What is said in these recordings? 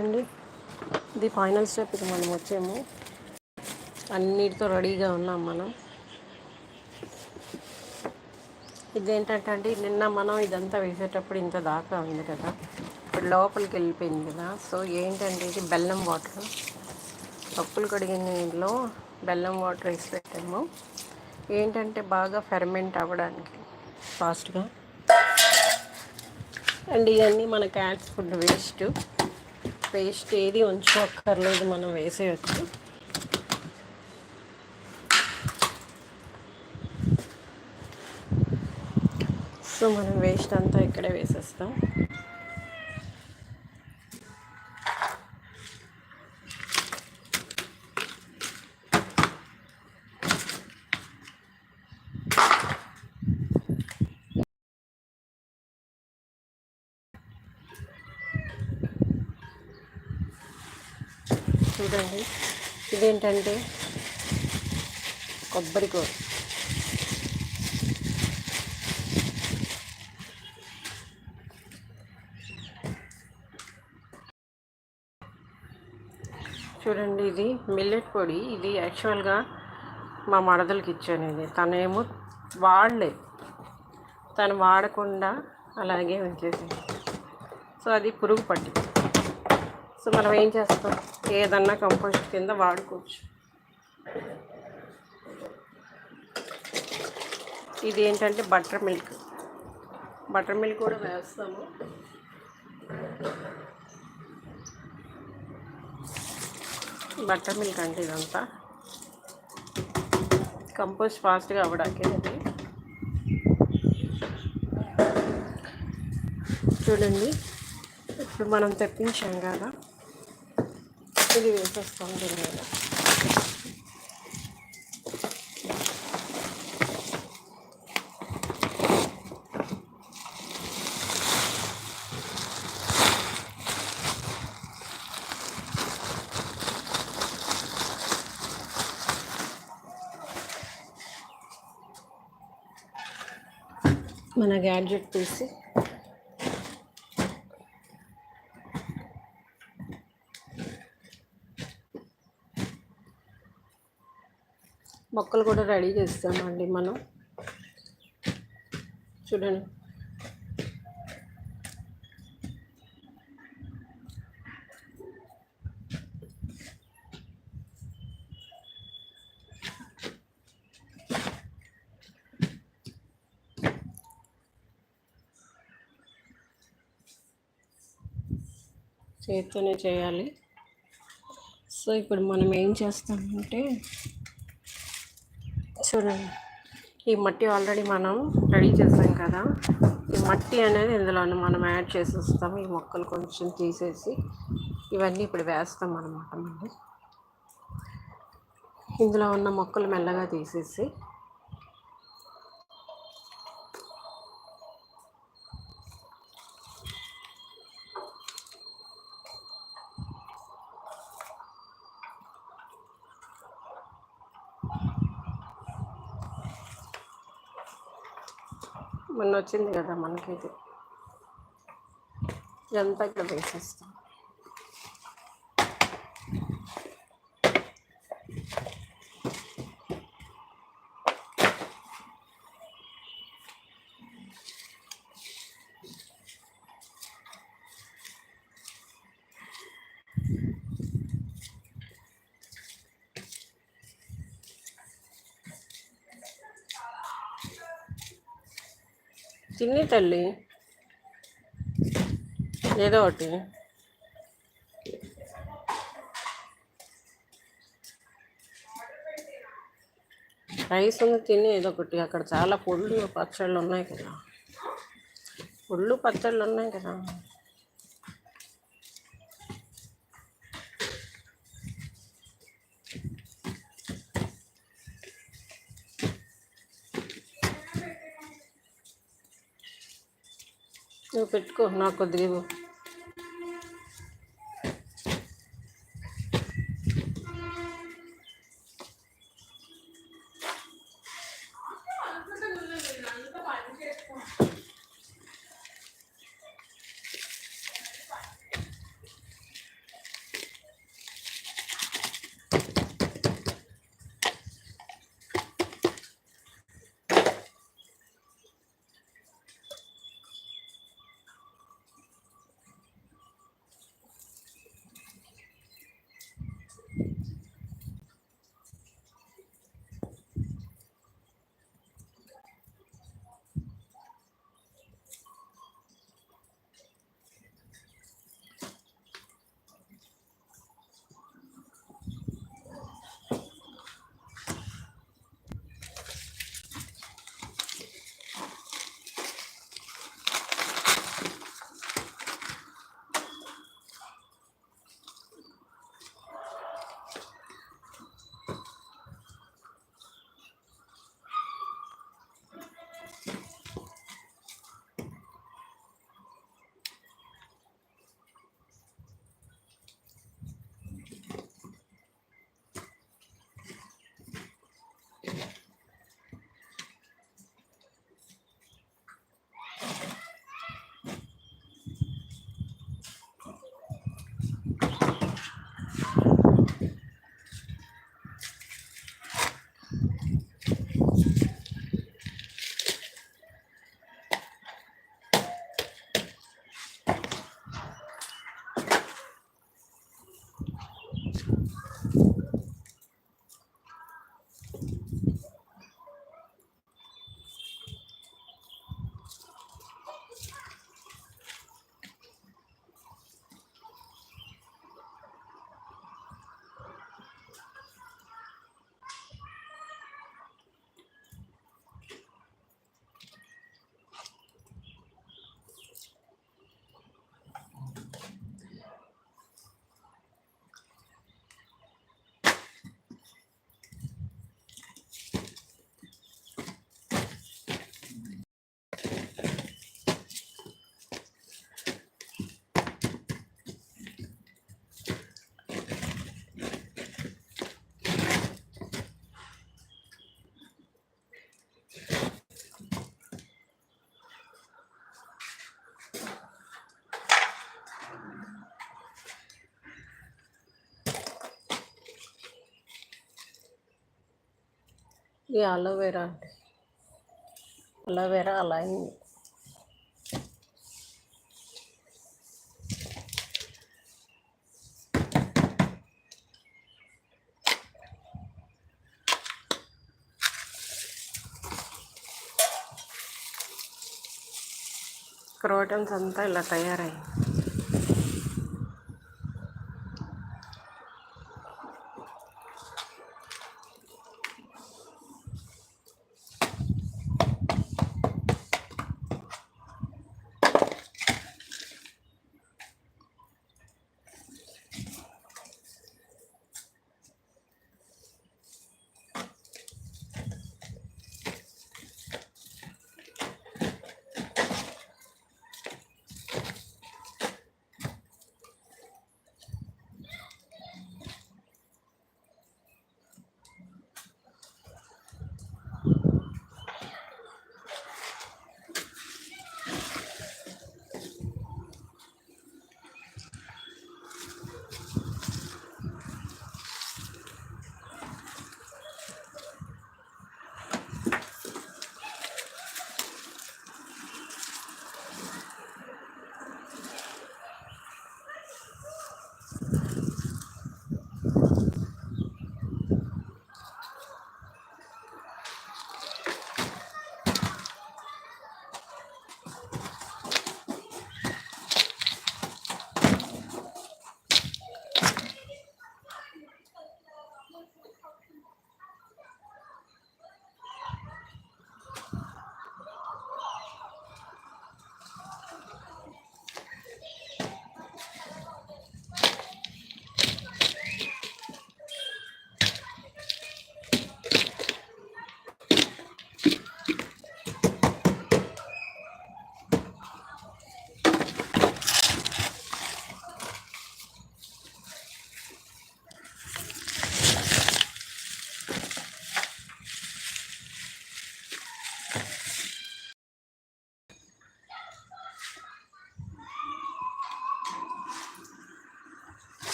అండి. ఇది final step. ఇది మనం వచ్చాము అన్నిటితో రెడీగా ఉన్నాం మనం. ఇదేంటంటే అండి నిన్న మనం ఇదంతా వేసేటప్పుడు ఇంత దాకా ఉంది కదా. ఇప్పుడు లోపలికి వెళ్ళిపోయింది కదా. సో ఏంటంటే ఇది బెల్లం వాటర్. పప్పులు కడిగిన నీళ్ళలో బెల్లం వాటర్ వేసి పెట్టాము. ఏంటంటే బాగా ఫెర్మెంట్ అవ్వడానికి ఫాస్ట్గా. అండ్ ఇవన్నీ మన క్యాట్స్ ఫుడ్ వేస్ట్. పేస్ట్ ఏది ఉంచుకోక్కర్లేదు మనం వేసేయచ్చు. సో మనం వేస్ట్ అంతా ఇక్కడే వేసేస్తాం. చూడండి. ఇదేంటంటే కొబ్బరి కూర. చూడండి ఇది మిల్లెట్ పొడి. ఇది యాక్చువల్గా మా మడదలకి ఇచ్చాను ఇది. తనేమో వాడలే. తను వాడకుండా అలాగే ఉంచేసింది. సో అది పురుగు పట్టింది. సో మనం ఏం చేస్తాం? ఏదన్నా కంపోస్ట్ కింద వాడుకోవచ్చు. ఇది ఏంటంటే బటర్ మిల్క్. బటర్ మిల్క్ కూడా వేస్తాము. బటర్ మిల్క్ అంటే ఇదంతా. కంపోస్ట్ ఫాస్ట్గా అవ్వడానికి అది చూడండి. ఇప్పుడు మనం తెప్పించాం కదా. ఇది వేసేస్తాను దీని మీద మన గ్యాడ్జెట్ తీసి మొక్కలు కూడా రెడీ చేస్తామండి మనం. చూడండి. చేత్తోనే చేయాలి. సో ఇప్పుడు మనం ఏం చేస్తామంటే చూడండి. ఈ మట్టి ఆల్రెడీ మనం రెడీ చేసాం కదా. ఈ మట్టి అనేది ఇందులో మనం యాడ్ చేసేస్తాం. ఈ మొక్కలు కొంచెం తీసేసి ఇవన్నీ ఇప్పుడు వేస్తాం అనమాట మళ్ళీ. ఇందులో ఉన్న మొక్కలు మెల్లగా తీసేసి మొన్న వచ్చింది కదా మనకి ఇది ఇదంతా ఇక్కడ వేసేస్తాం. తిని తల్లి. ఏదో ఒకటి. రైస్ ఉంది తిని ఏదో ఒకటి. అక్కడ చాలా పొళ్ళు పచ్చళ్ళు ఉన్నాయి కదా. పొళ్ళు పచ్చళ్ళు ఉన్నాయి కదా. पेट ना को ఇది అలోవెరా అంటే అలోవెరా అలా అయింది క్రోటన్స్ అంతా ఇలా తయారయ్యాయి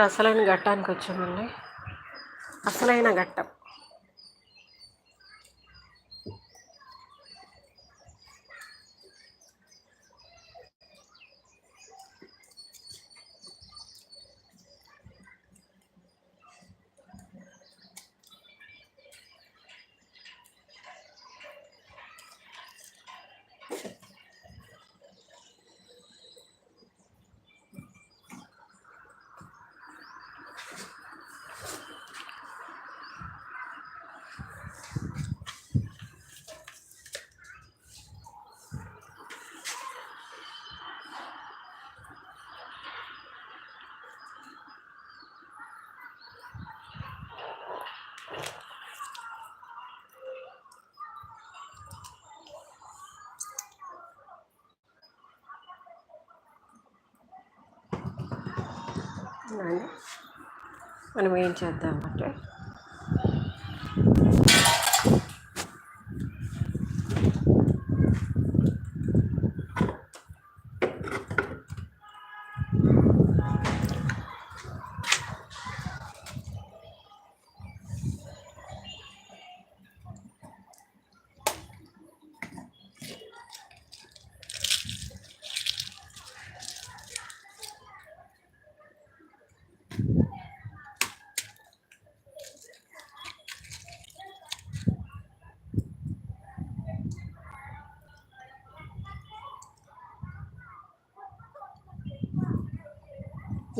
ఇప్పుడు అసలైన ఘట్టానికి వచ్చామండి అసలైన ఘట్టం. చూడండి మనం ఏం చేద్దామంటే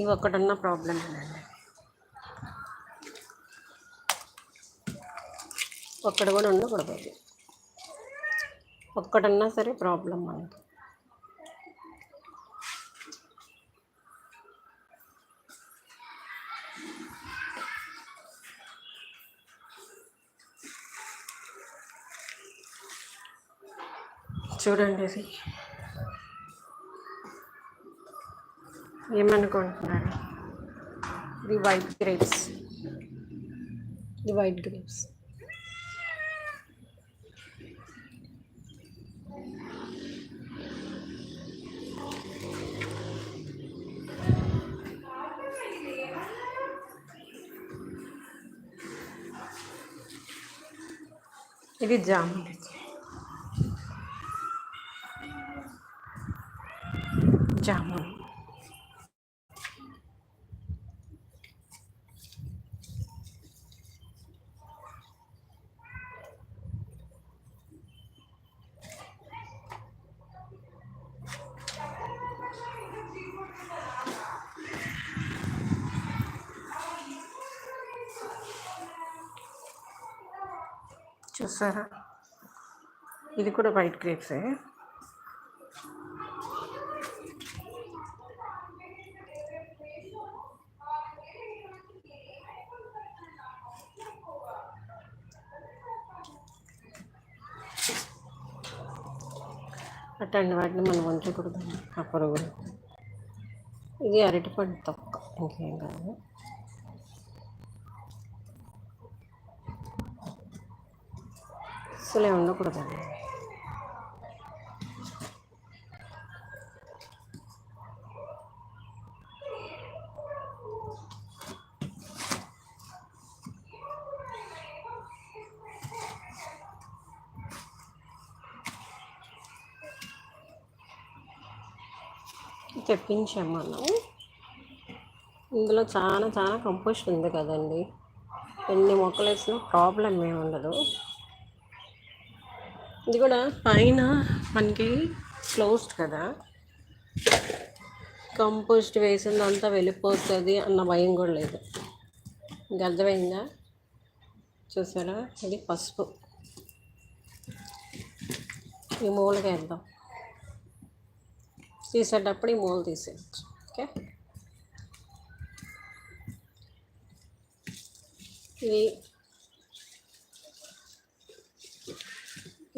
ఇవి ఒక్కటన్నా ప్రాబ్లం అండి ఒక్కడు కూడా ఉండకూడదు అది ఒక్కటన్నా సరే ప్రాబ్లం మనకి. చూడండి ఇది ఏమనుకుంటున్నారు? The white grapes the white grapes ఇది జామున్ జామున్ చూసారా? ఇది కూడా వైట్ గ్రేప్సే. అట్లాంటి వాటిని మనం ఉంచకూడదు ఆ పురుగులు ఇది అరటిపండు తొక్క. ఇంకేం కాదు. అసలే ఉండకూడదండి. తెప్పించాం మనం. ఇందులో చాలా చాలా కంపోస్ట్ ఉంది కదండి. ఎన్ని మొక్కలు వేసినా ప్రాబ్లం ఏమి ఉండదు. ఇది కూడా పైన మనకి క్లోజ్డ్ కదా. కంపోస్ట్ వేసిందంతా వెళ్ళిపోతుంది అన్న భయం కూడా లేదు. ఇంకా అర్థమైందా? చూసారా? ఇది పసుపు. ఈ మూలకి వేద్దాం. తీసేటప్పుడు ఈ మూల తీసేయచ్చు. ఓకే? ఇది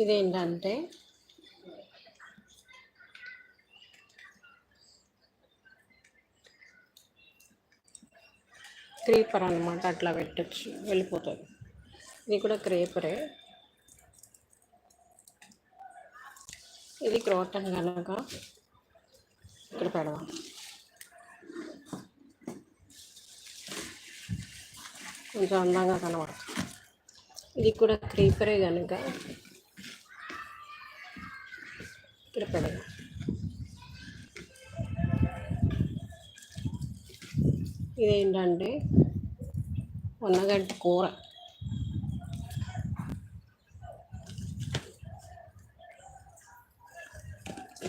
ఇదేంటంటే క్రీపర్ అనమాట అట్లా పెట్టచ్చు వెళ్ళిపోతుంది. ఇది కూడా క్రేపరే. ఇది క్రోటన్ కనుక ఇక్కడ పెడదాం. కొంచెం అందంగా కనబడుతుంది. ఇది కూడా క్రీపరే కనుక ఇక్కడ పెడదాం. ఇదేంటంటే ఉన్నగడ్డ కూర.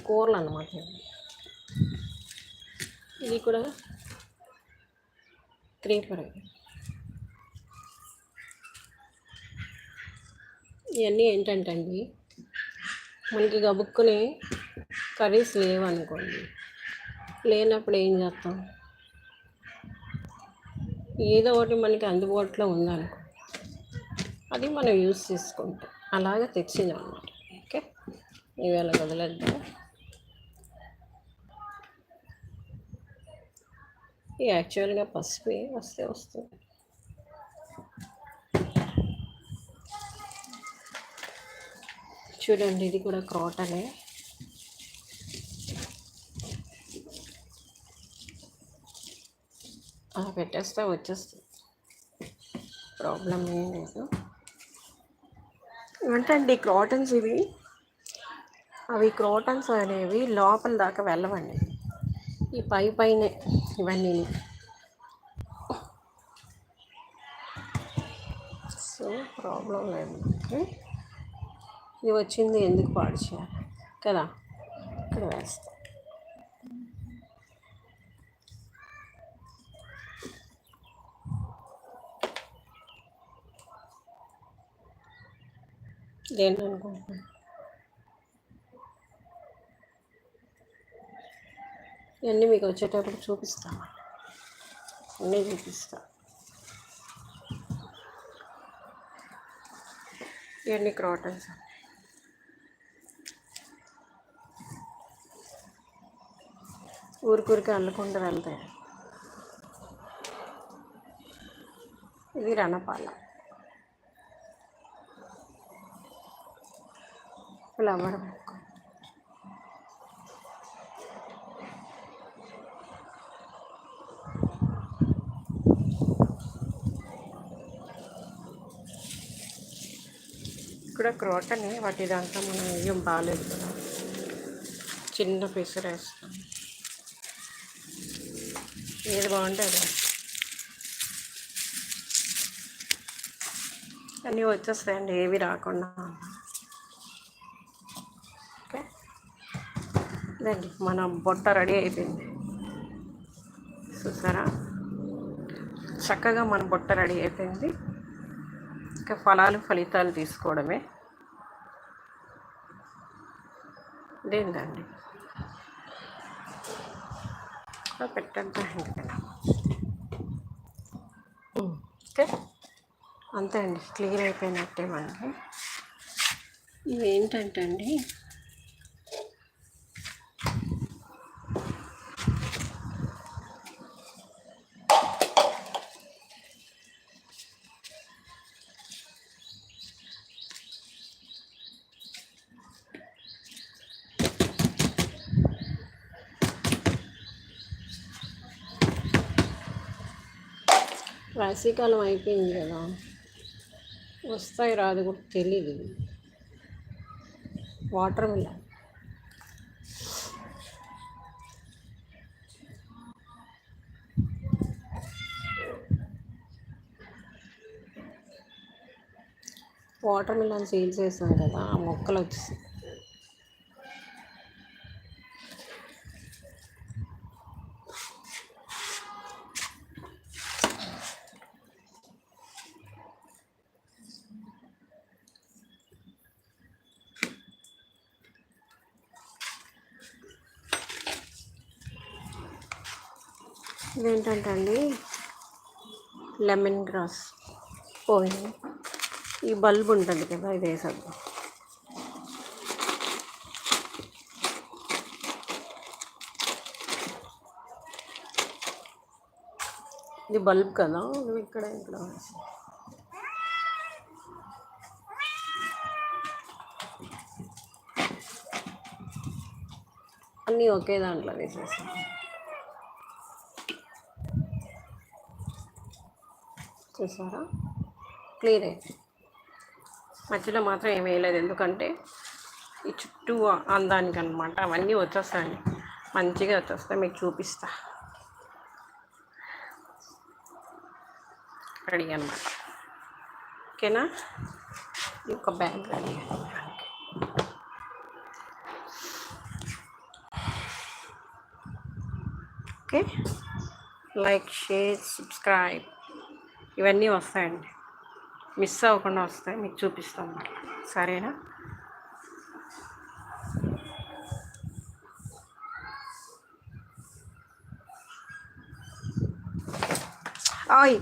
కూరలు అన్నమాట ఇది కూడా క్రీపర్ ఇవన్నీ ఏంటంటే అండి మనకి గబుక్కుని కర్రీస్ లేవనుకోండి లేనప్పుడు ఏం చేస్తాం? ఏదో ఒకటి మనకి అందుబాటులో ఉందనుకో అది మనం యూజ్ చేసుకుంటాం. అలాగే తెచ్చింది అనమాట ఓకే? ఇవాళ వదిలేద్దాం. యాక్చువల్గా పసుపు వస్తే వస్తుంది. చూడండి ఇది కూడా క్రాటనే. అలా పెట్టేస్తే వచ్చేస్తుంది ప్రాబ్లం ఏం లేదు. ఏంటండి క్రాటన్స్ ఇవి? అవి క్రోటన్స్ అనేవి లోపల దాకా వెళ్ళవండి. ఈ పై పైనే ఇవన్నీ. సో ప్రాబ్లం లేదు ఇది వచ్చింది ఎందుకు పాడు చేయాలి? కదా? ఇక్కడ వేస్తాం. దేని అనుకుంటున్నాను ఇవన్నీ మీకు వచ్చేటప్పుడు చూపిస్తా. అన్నీ చూపిస్తా. ఇవన్నీ క్రాటన్స్ ఊరికూరికి అల్లుకుంటూ వెళ్తాయి ఇది రణపాల. ఫ్లవర్ పెట్టుకో ఇక్కడ క్రోటని వాటి దాంట్లో మనం ఏం బాగాలేదు కదా. చిన్న పిసరు వేస్తాం ఏది బాగుంటే అది. అన్నీ వచ్చేస్తాయండి ఏవి రాకుండా. ఓకే. ఇదండి మన బొట్ట రెడీ అయిపోయింది. చూసారా? చక్కగా మన బొట్ట రెడీ అయిపోయింది. ఇంకా ఫలాలు ఫలితాలు తీసుకోవడమే. ఇదేంటండి పెట్టంత ఎందుకన్నా ఓకే. అంతే అండి. క్లియర్ అయిపోయినట్టే మనకి. ఇవి ఏంటంటే అండి వేసవికాలం అయిపోయింది కదా. వస్తాయి రాదు కూడా తెలియదు watermelon watermelon sale చేస్తాం కదా ఆ మొక్కలు వచ్చేసి. ఇదేంటంటే అండి లెమన్ గ్రాస్ పోయింది ఈ బల్బ్ ఉంటుంది కదా ఇది వేసేద్దాం ఇది బల్బ్ కదా నువ్వు ఇక్కడ ఇక్కడ అన్నీ ఒకే దాంట్లో వేసేస్తాను చూసారా? క్లియర్ అయింది. మధ్యలో మాత్రం ఏం వేయలేదు. ఎందుకంటే ఈ చుట్టూ అందానికి అనమాట అవన్నీ వచ్చేస్తాయండి. మంచిగా వచ్చేస్తాయి. మీకు చూపిస్తా. రెడీ అనమాట ఓకేనా? ఒక bag ready okay? Like share subscribe ఇవన్నీ వస్తాయండి. మిస్ అవ్వకుండా వస్తాయి. మీకు చూపిస్తాం. సరేనా? ఆయ్!